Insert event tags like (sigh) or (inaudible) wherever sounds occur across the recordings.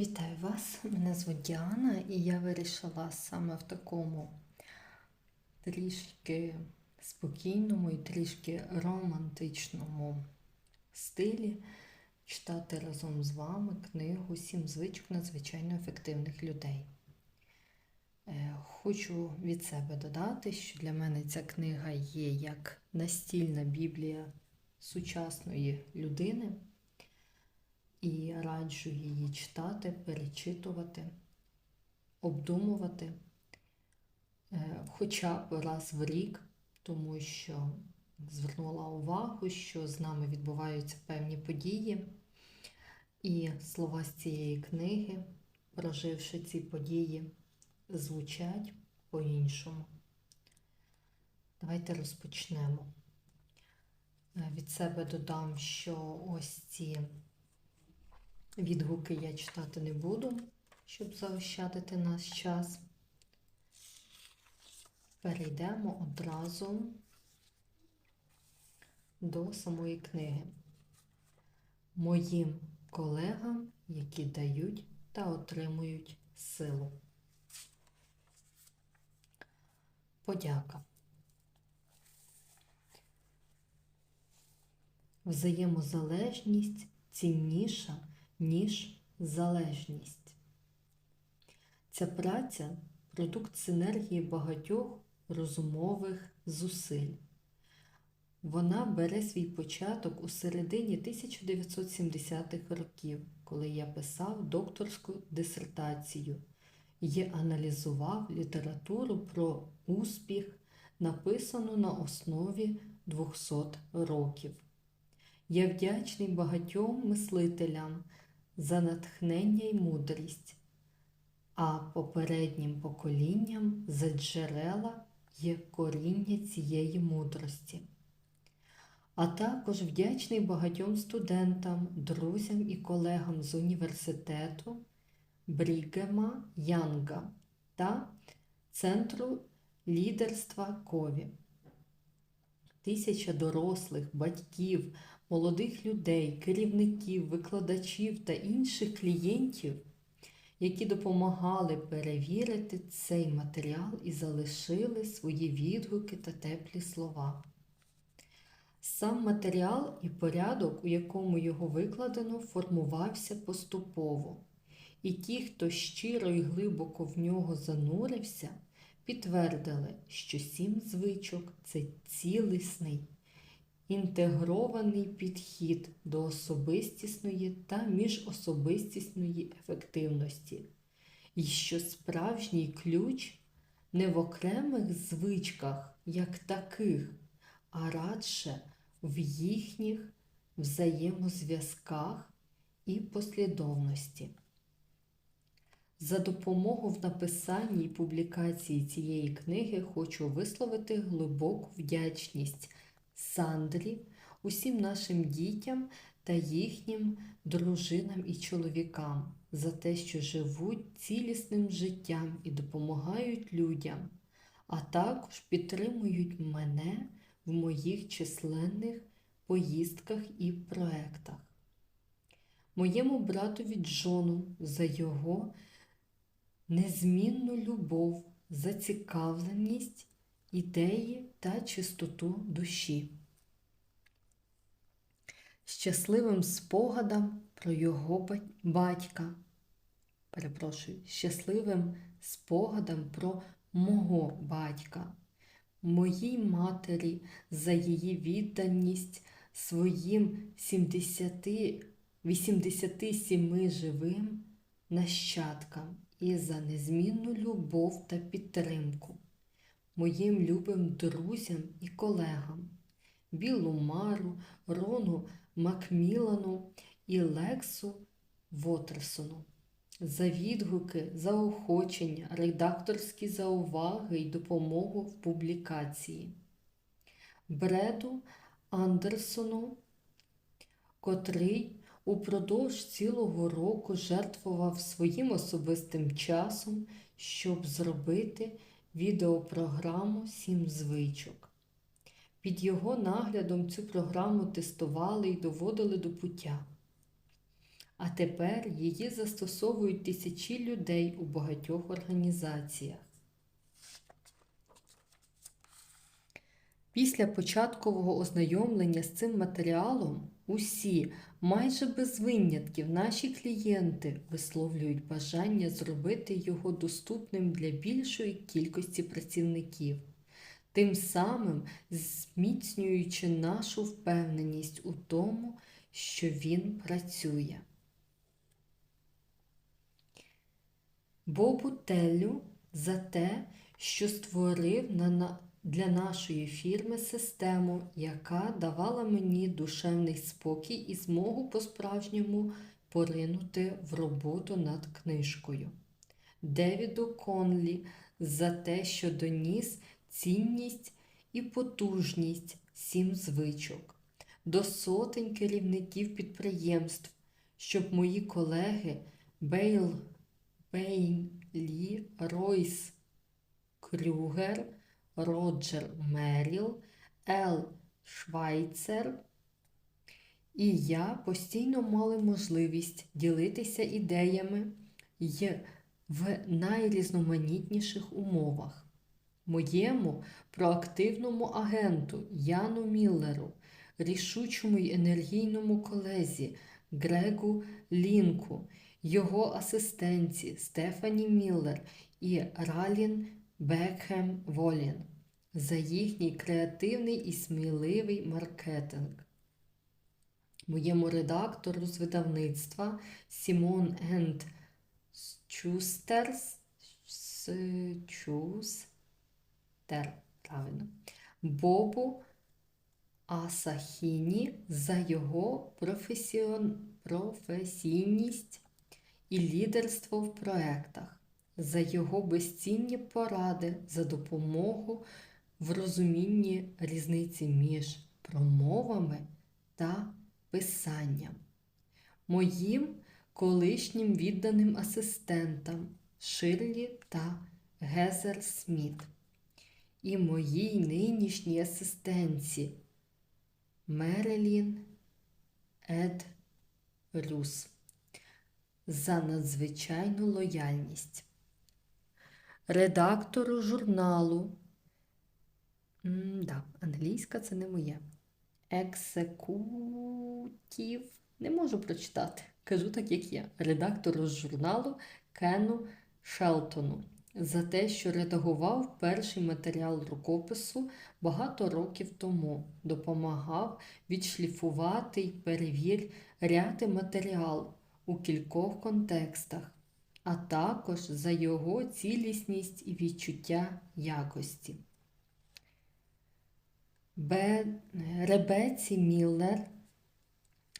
Вітаю вас! Мене звуть Діана, і я вирішила саме в такому трішки спокійному і трішки романтичному стилі читати разом з вами книгу Сім звичок надзвичайно ефективних людей. Е, Хочу від себе додати, що для мене ця книга є як настільна біблія сучасної людини і раджу її читати, перечитувати, обдумувати е, хоча б раз в рік, тому що звернула увагу, що з нами відбуваються певні події, і слова з цієї книги, проживши ці події, звучать по-іншому. Давайте розпочнемо. Е, Від себе додам, що ось ці Відгуки я читати не буду, щоб заощадити наш час. Перейдемо одразу до самої книги. Моїм колегам, які дають та отримують силу. Подяка. Взаємозалежність цінніша ніж залежність. Ця праця продукт синергії багатьох розумових зусиль. Вона бере свій початок у середині 1970-х років, коли я писав докторську дисертацію і аналізував літературу про успіх, написану на основі 200 років. Я вдячний багатьом мислителям за натхнення й мудрість, а попереднім поколінням за джерела є коріння цієї мудрості. А також вдячний багатьом студентам, друзям і колегам з університету Брігема Янга та Центру лідерства Кові. Тисяча дорослих, батьків, молодих людей, керівників, викладачів та інших клієнтів, які допомагали перевірити цей матеріал і залишили свої відгуки та теплі слова. Сам матеріал і порядок, у якому його викладено, формувався поступово, і ті, хто щиро і глибоко в нього занурився, підтвердили, що сім звичок це цілісний інтегрований підхід до особистісної та міжособистісної ефективності, і що справжній ключ не в окремих звичках як таких, а радше в їхніх взаємозв'язках і послідовності. За допомогу в написанні і публікації цієї книги хочу висловити глибоку вдячність Сандрі, усім нашим дітям та їхнім дружинам і чоловікам за те, що живуть цілісним життям і допомагають людям, а також підтримують мене в моїх численних поїздках і проектах. Моєму братові Джону за його незмінну любов, зацікавленість ідеї та чистоту душі. Щасливим спогадам про його батька. Перепрошую, щасливим спогадам про мого батька, моїй матері за її відданість своїм 70, 87 живим нащадкам і за незмінну любов та підтримку моїм любим друзям і колегам Білу Мару, Рону Макмілану і Лексу Вотерсону. За відгуки, заохочення, редакторські зауваги і допомогу в публікації. Бреду Андерсону, котрий упродовж цілого року жертвував своїм особистим часом, щоб зробити відеопрограму Сім звичок. Під його наглядом цю програму тестували і доводили до пуття. а тепер її застосовують тисячі людей у багатьох організаціях. Після початкового ознайомлення з цим матеріалом усі, майже без винятків, наші клієнти висловлюють бажання зробити його доступним для більшої кількості працівників, тим самим зміцнюючи нашу впевненість у тому, що він працює. Бобу Теллю за те, що створив на, для нашої фірми систему, яка давала мені душевний спокій і змогу по-справжньому поринути в роботу над книжкою. Девіду Конлі за те, що доніс цінність і потужність сім звичок, до сотень керівників підприємств, щоб мої колеги Бейл Бейлі, Ройс Крюгер, Роджер Меріл, Ел Швайцер і я постійно мали можливість ділитися ідеями й в найрізноманітніших умовах. Моєму проактивному агенту Яну Міллеру, рішучому й енергійному колезі Грегу Лінку, його асистенці Стефані Міллер і Ралін Бекхем Волін за їхній креативний і сміливий маркетинг. Моєму редактору з видавництва Сімон енд Чустер, правильно, Бобу Асахіні за його професіон... професійність і лідерство в проектах, за його безцінні поради, за допомогу в розумінні різниці між промовами та писанням. Моїм колишнім відданим асистентам Ширлі та Гезер Сміт і моїй нинішній асистенці Мерелін Ед Рюс за надзвичайну лояльність. Редактору журналу. Да, англійська це не моє. Екзекутів. Не можу прочитати. Кажу так, як є. Редактору з журналу Кену Шелтону за те, що редагував перший матеріал рукопису багато років тому, допомагав відшліфувати й перевіряти матеріал у кількох контекстах, а також за його цілісність і відчуття якості. Бе... Ребеці Міллер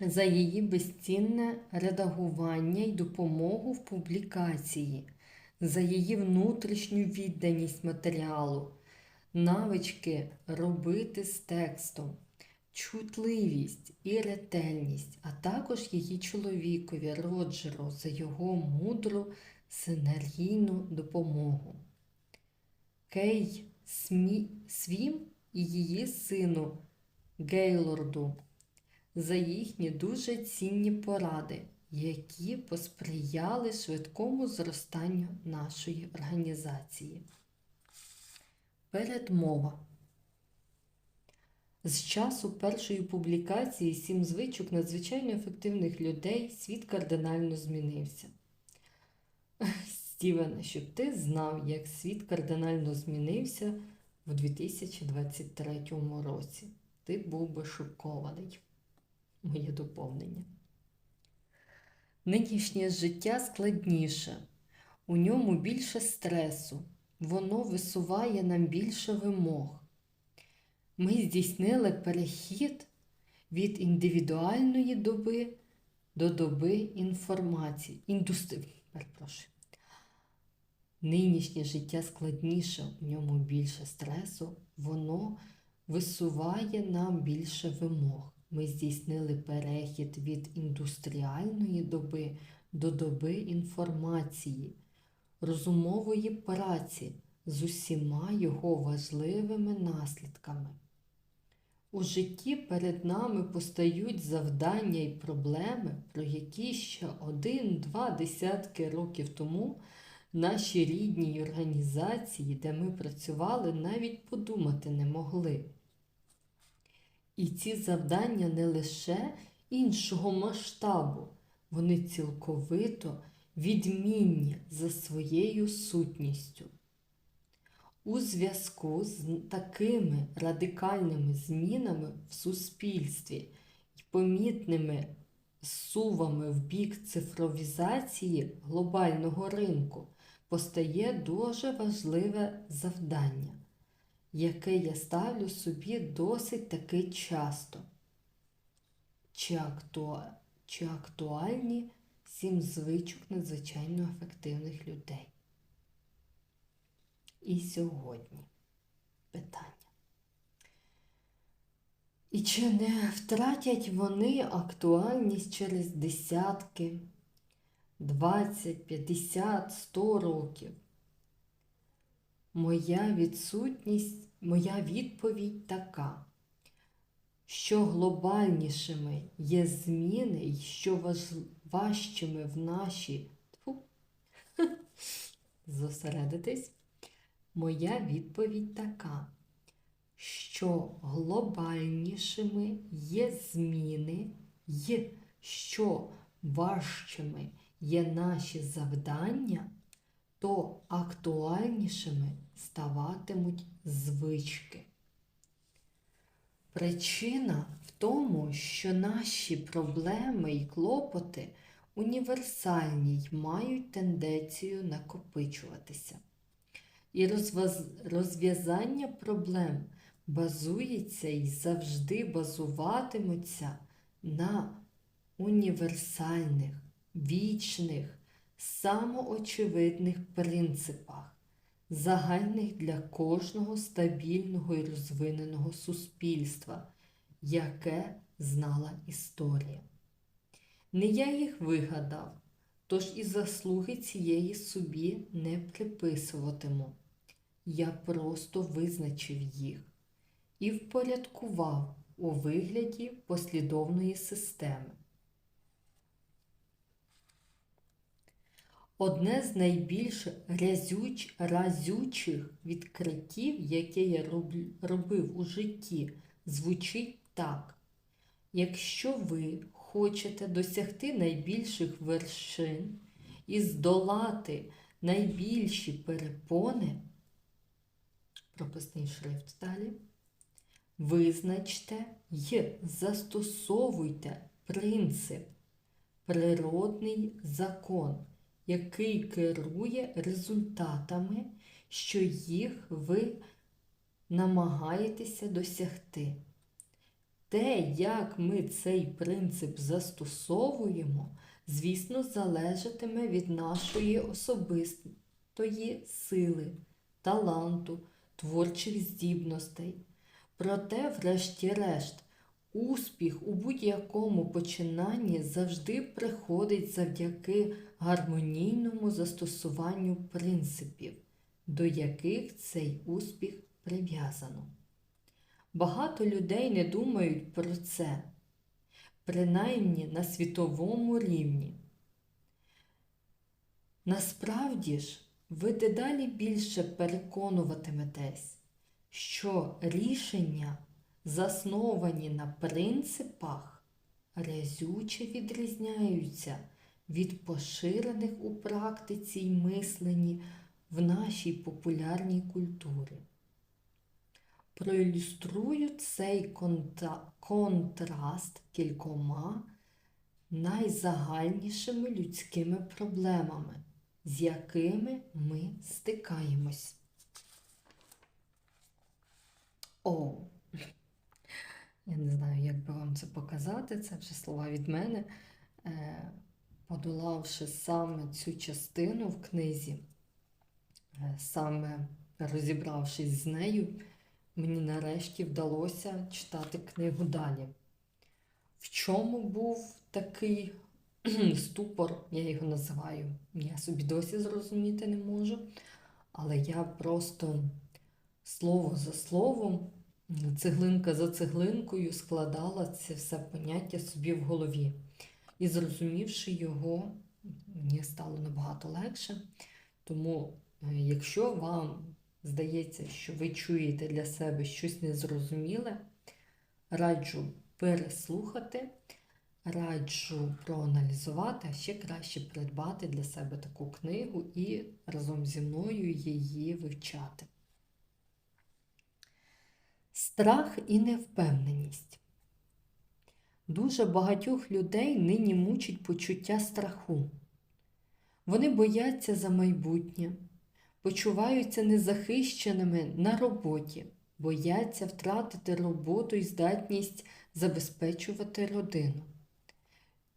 за її безцінне редагування й допомогу в публікації, за її внутрішню відданість матеріалу, навички робити з текстом, чутливість і ретельність, а також її чоловікові Роджеру за його мудру синергійну допомогу. Кей Смі... Свім і її сину Гейлорду за їхні дуже цінні поради, які посприяли швидкому зростанню нашої організації. Передмова. З часу першої публікації сім звичок надзвичайно ефективних людей світ кардинально змінився. (laughs) Стівене, щоб ти знав, як світ кардинально змінився в 2023 році. Ти був би шокований. Моє доповнення. Нинішнє життя складніше, у ньому більше стресу, воно висуває нам більше вимог. Ми здійснили перехід від індивідуальної доби до доби інформації. Індустри... Перепрошую. Нинішнє життя складніше, у ньому більше стресу, воно висуває нам більше вимог. Ми здійснили перехід від індустріальної доби до доби інформації, розумової праці з усіма його важливими наслідками. У житті перед нами постають завдання і проблеми, про які ще один-два десятки років тому наші рідні організації, де ми працювали, навіть подумати не могли. І ці завдання не лише іншого масштабу, вони цілковито відмінні за своєю сутністю. У зв'язку з такими радикальними змінами в суспільстві і помітними сувами в бік цифровізації глобального ринку постає дуже важливе завдання, яке я ставлю собі досить таки часто. Чи, акту... Чи актуальні сім звичок надзвичайно ефективних людей? І сьогодні питання. І чи не втратять вони актуальність через десятки, 20, 50, 100 років? Моя відсутність, моя відповідь така, що глобальнішими є зміни і що важчими в нашій Тьфу. (laughs) зосередитись. Моя відповідь така, що глобальнішими є зміни, і що важчими є наші завдання, то актуальнішими ставатимуть звички. Причина в тому, що наші проблеми і клопоти універсальні й мають тенденцію накопичуватися. І розв'язання проблем базується і завжди базуватимуться на універсальних, вічних, самоочевидних принципах, загальних для кожного стабільного і розвиненого суспільства, яке знала історія. Не я їх вигадав, тож і заслуги цієї собі не приписуватиму. Я просто визначив їх і впорядкував у вигляді послідовної системи. Одне з найбільш разюч, разючих відкриттів, яке я робив у житті, звучить так. Якщо ви хочете досягти найбільших вершин і здолати найбільші перепони, прописний шрифт далі, визначте й застосовуйте принцип, природний закон, який керує результатами, що їх ви намагаєтеся досягти. Те, як ми цей принцип застосовуємо, звісно, залежатиме від нашої особистої сили, таланту, творчих здібностей. Проте, врешті-решт, успіх у будь-якому починанні завжди приходить завдяки гармонійному застосуванню принципів, до яких цей успіх прив'язано. Багато людей не думають про це, принаймні на світовому рівні. Насправді ж, ви дедалі більше переконуватиметесь, що рішення, засновані на принципах, разюче відрізняються від поширених у практиці й мисленні в нашій популярній культурі. Проілюструю цей контраст кількома найзагальнішими людськими проблемами, з якими ми стикаємось. О, я не знаю, як би вам це показати, це вже слова від мене. Е, подолавши саме цю частину в книзі, е, саме розібравшись з нею, мені нарешті вдалося читати книгу далі. В чому був такий (clears throat) ступор, я його називаю, я собі досі зрозуміти не можу, але я просто слово за словом цеглинка за цеглинкою складала це все поняття собі в голові. І зрозумівши його, мені стало набагато легше. Тому, е, якщо вам здається, що ви чуєте для себе щось незрозуміле, раджу переслухати, раджу проаналізувати, а ще краще придбати для себе таку книгу і разом зі мною її вивчати. Страх і невпевненість. Дуже багатьох людей нині мучить почуття страху. Вони бояться за майбутнє, почуваються незахищеними на роботі, бояться втратити роботу і здатність забезпечувати родину.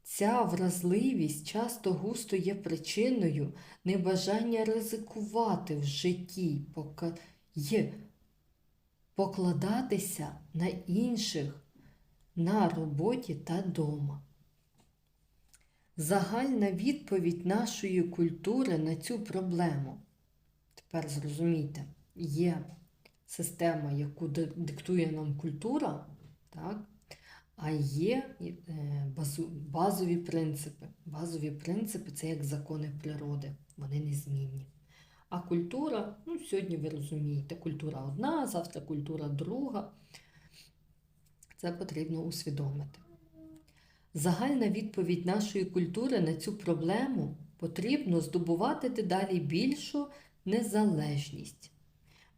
Ця вразливість часто густо є причиною небажання ризикувати в житті, є покладатися на інших на роботі та дома. Загальна відповідь нашої культури на цю проблему. Тепер зрозумійте, є система, яку диктує нам культура, так? А є е, базові принципи. Базові принципи це як закони природи, вони незмінні. А культура, ну, сьогодні ви розумієте, культура одна, завтра культура друга. Це потрібно усвідомити. Загальна відповідь нашої культури на цю проблему потрібно здобувати дедалі більшу незалежність.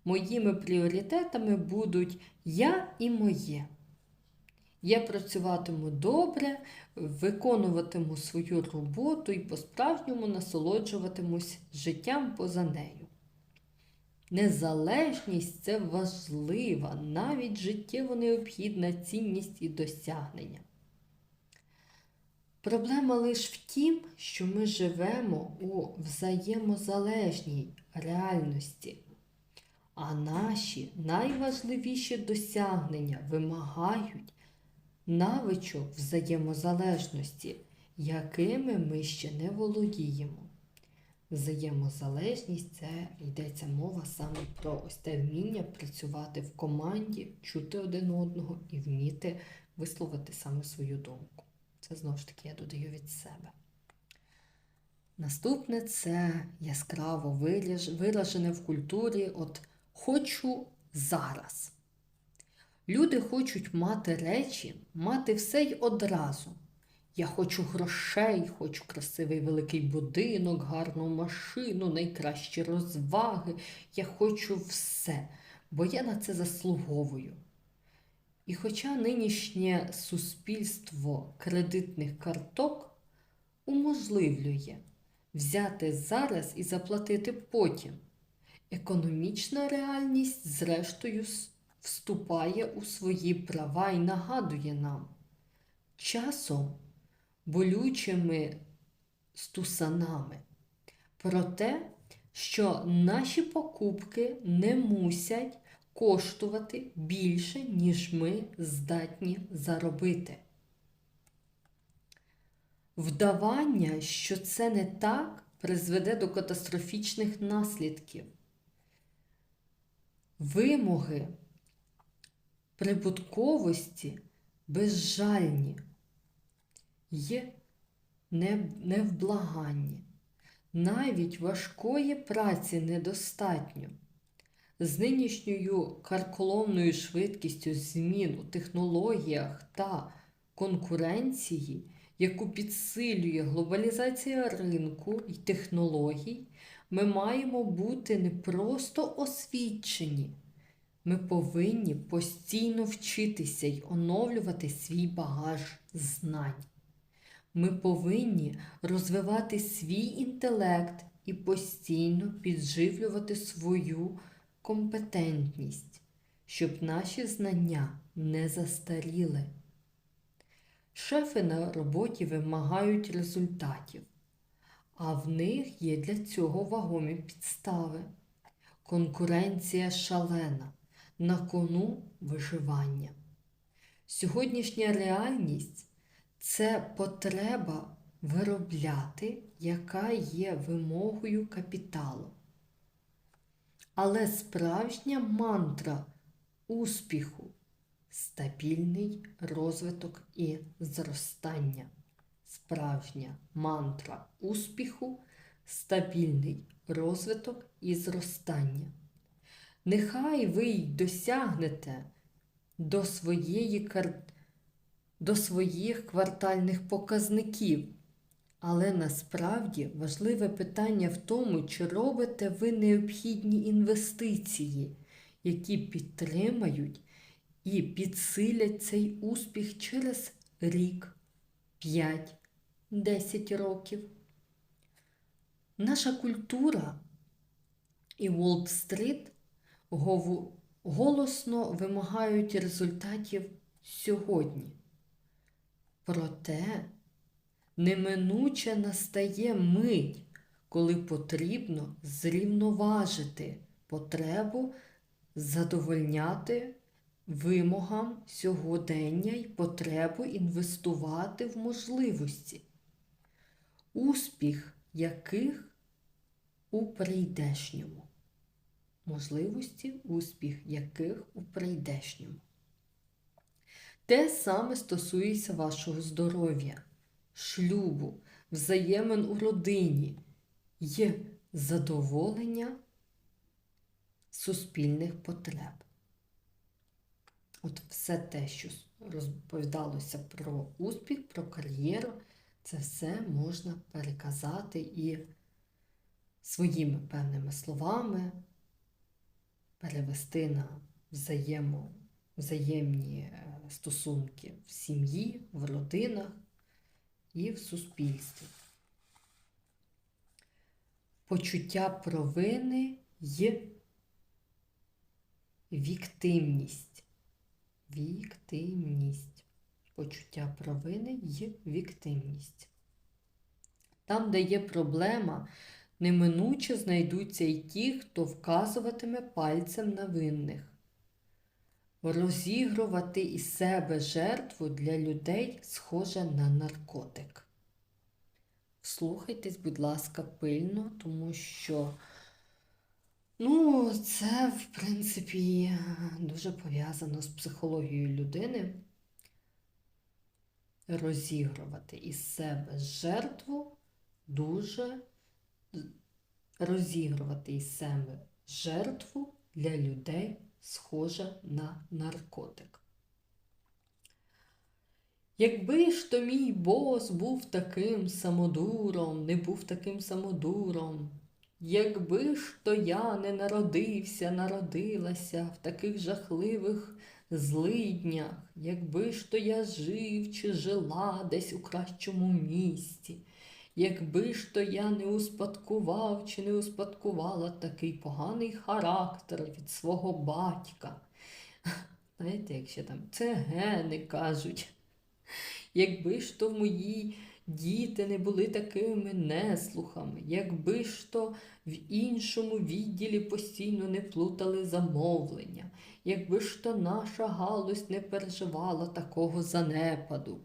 Моїми пріоритетами будуть я і моє. Я працюватиму добре, виконуватиму свою роботу і по-справжньому насолоджуватимусь життям поза нею. Незалежність це важлива, навіть життєво необхідна цінність і досягнення. Проблема лише в тім, що ми живемо у взаємозалежній реальності, а наші найважливіші досягнення вимагають навичок взаємозалежності, якими ми ще не володіємо. Взаємозалежність це йдеться мова саме про ось те вміння працювати в команді, чути один одного і вміти висловити саме свою думку. Це знову ж таки я додаю від себе. Наступне це яскраво виражене в культурі от хочу зараз. Люди хочуть мати речі, мати все й одразу. Я хочу грошей, хочу красивий великий будинок, гарну машину, найкращі розваги. Я хочу все, бо я на це заслуговую. І хоча нинішнє суспільство кредитних карток уможливлює взяти зараз і заплатити потім, економічна реальність, зрештою, вступає у свої права і нагадує нам часом болючими стусанами про те, що наші покупки не мусять коштувати більше, ніж ми здатні заробити. Вдавання, що це не так, призведе до катастрофічних наслідків. Вимоги прибутковості безжальні, є невблаганні. Навіть важкої праці недостатньо. З нинішньою карколомною швидкістю змін у технологіях та конкуренції, яку підсилює глобалізація ринку і технологій, ми маємо бути не просто освічені. Ми повинні постійно вчитися й оновлювати свій багаж знань. Ми повинні розвивати свій інтелект і постійно підживлювати свою компетентність, щоб наші знання не застаріли. Шефи на роботі вимагають результатів, а в них є для цього вагомі підстави. Конкуренція шалена, на кону виживання. Сьогоднішня реальність це потреба виробляти, яка є вимогою капіталу. Але справжня мантра успіху, стабільний розвиток і зростання. Справжня мантра успіху, стабільний розвиток і зростання. Нехай ви й досягнете до, своєї, до своїх квартальних показників. Але насправді важливе питання в тому, чи робите ви необхідні інвестиції, які підтримають і підсилять цей успіх через рік, 5, 10 років. Наша культура і Уолл-стріт гов- голосно вимагають результатів сьогодні. Проте неминуче настає мить, коли потрібно зрівноважити потребу задовольняти вимогам сьогодення і потребу інвестувати в можливості, успіх яких у прийдешньому. Можливості, успіх яких у прийдешньому. Те саме стосується вашого здоров'я, шлюбу, взаємин у родині, є задоволення суспільних потреб. От все те, що розповідалося про успіх, про кар'єру, це все можна переказати і своїми певними словами перевести на взаємо, взаємні е, стосунки в сім'ї, в родинах і в суспільстві. Почуття провини є віктимність. Віктимність. Почуття провини є віктимність. Там, де є проблема, неминуче знайдуться і ті, хто вказуватиме пальцем на винних. Розігрувати із себе жертву для людей схоже на наркотик. Вслухайтесь, будь ласка, пильно, тому що ну, це, в принципі, дуже пов'язано з психологією людини. Розігрувати із себе жертву дуже розігрувати із себе жертву для людей схоже на наркотик. Якби ж то мій бос був таким самодуром, не був таким самодуром, якби ж то я не народився, народилася в таких жахливих злиднях, якби ж то я жив чи жила десь у кращому місті, якби ж то я не успадкував чи не успадкувала такий поганий характер від свого батька. (laughs) Знаєте, як ще там це гени кажуть. Якби ж то мої діти не були такими неслухами, якби ж то в іншому відділі постійно не плутали замовлення, якби ж то наша галузь не переживала такого занепаду.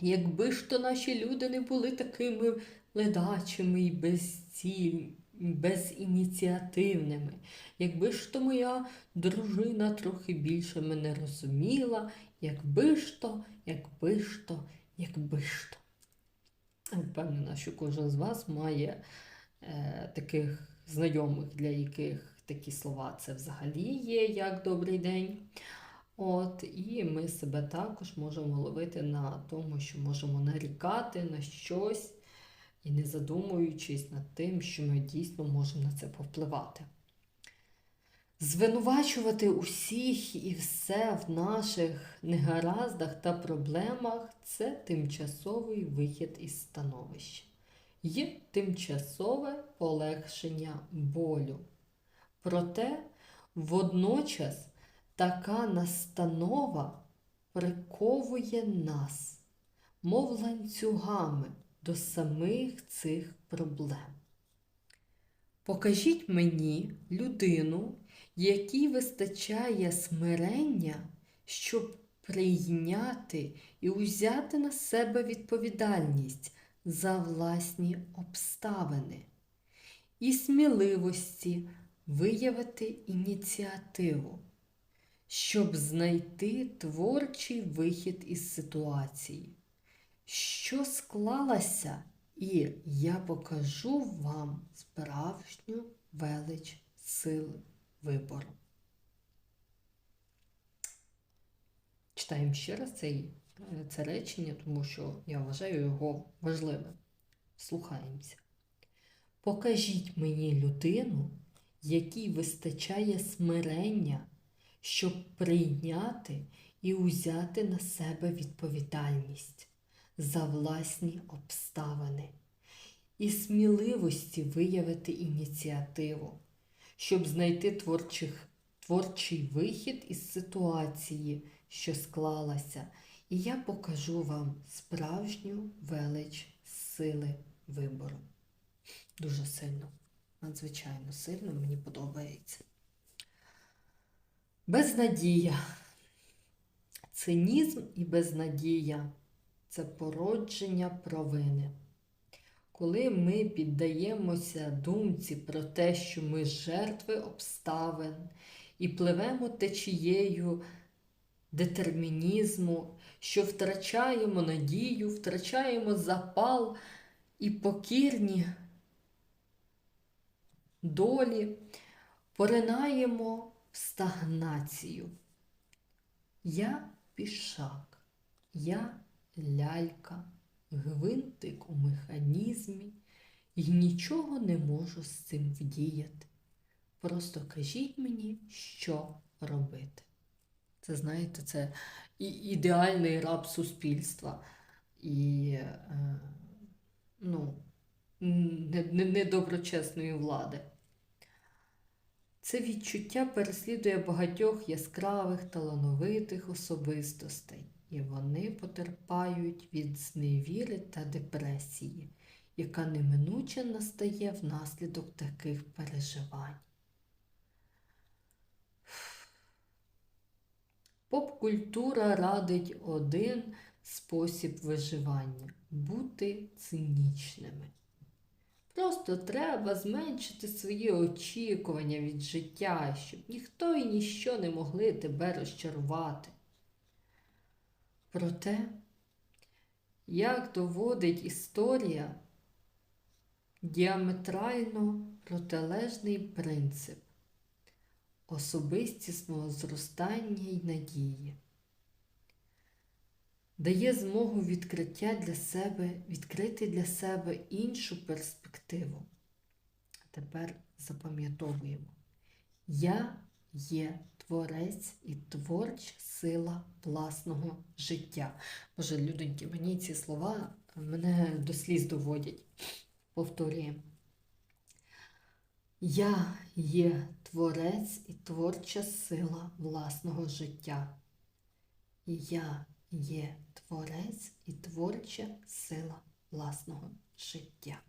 Якби ж то наші люди не були такими ледачими і безціль, безініціативними, якби ж то моя дружина трохи більше мене розуміла, якби ж то, якби ж то, якби ж то. Впевнена, що кожен з вас має е, таких знайомих, для яких такі слова це взагалі є, як добрий день. От, І ми себе також можемо ловити на тому, що можемо нарікати на щось і не задумуючись над тим, що ми дійсно можемо на це повпливати. Звинувачувати усіх і все в наших негараздах та проблемах це тимчасовий вихід із становища. Є тимчасове полегшення болю. Проте водночас така настанова приковує нас, мов ланцюгами до самих цих проблем. Покажіть мені людину, якій вистачає смирення, щоб прийняти і узяти на себе відповідальність за власні обставини і сміливості виявити ініціативу, щоб знайти творчий вихід із ситуації, що склалася, і я покажу вам справжню велич сили вибору. Читаємо ще раз цей, це речення, тому що я вважаю його важливим. Слухаємося. Покажіть мені людину, якій вистачає смирення, щоб прийняти і узяти на себе відповідальність за власні обставини і сміливості виявити ініціативу, щоб знайти творчих, творчий вихід із ситуації, що склалася, і я покажу вам справжню велич сили вибору. Дуже сильно, надзвичайно сильно мені подобається. Безнадія. Цинізм і безнадія це породження провини. Коли ми піддаємося думці про те, що ми жертви обставин і пливемо течією детермінізму, що втрачаємо надію, втрачаємо запал і покірні долі, поринаємо в стагнацію. Я пішак, я лялька, гвинтик у механізмі і нічого не можу з цим вдіяти. Просто кажіть мені, що робити. Це, знаєте, це ідеальний раб суспільства. І е, ну, недоброчесної влади. Це відчуття переслідує багатьох яскравих талановитих особистостей, і вони потерпають від зневіри та депресії, яка неминуче настає внаслідок таких переживань. Поп-культура радить один спосіб виживання бути цинічними. Просто треба зменшити свої очікування від життя, щоб ніхто і ніщо не могли тебе розчарувати. Проте, як доводить історія, діаметрально протилежний принцип особистісного зростання й надії дає змогу відкриття для себе, відкрити для себе іншу перспективу. Тепер запам'ятовуємо. Я є творець і творча сила власного життя. Боже, людоньки, мені ці слова мене до сліз доводять. Повторюємо. Я є творець і творча сила власного життя. Я є творець і творча сила власного життя.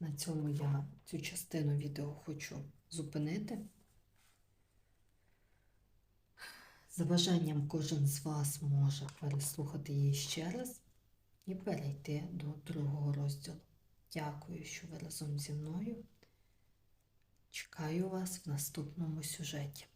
На цьому я цю частину відео хочу зупинити. За бажанням кожен з вас може переслухати її ще раз і перейти до другого розділу. Дякую, що ви разом зі мною. Чекаю вас в наступному сюжеті.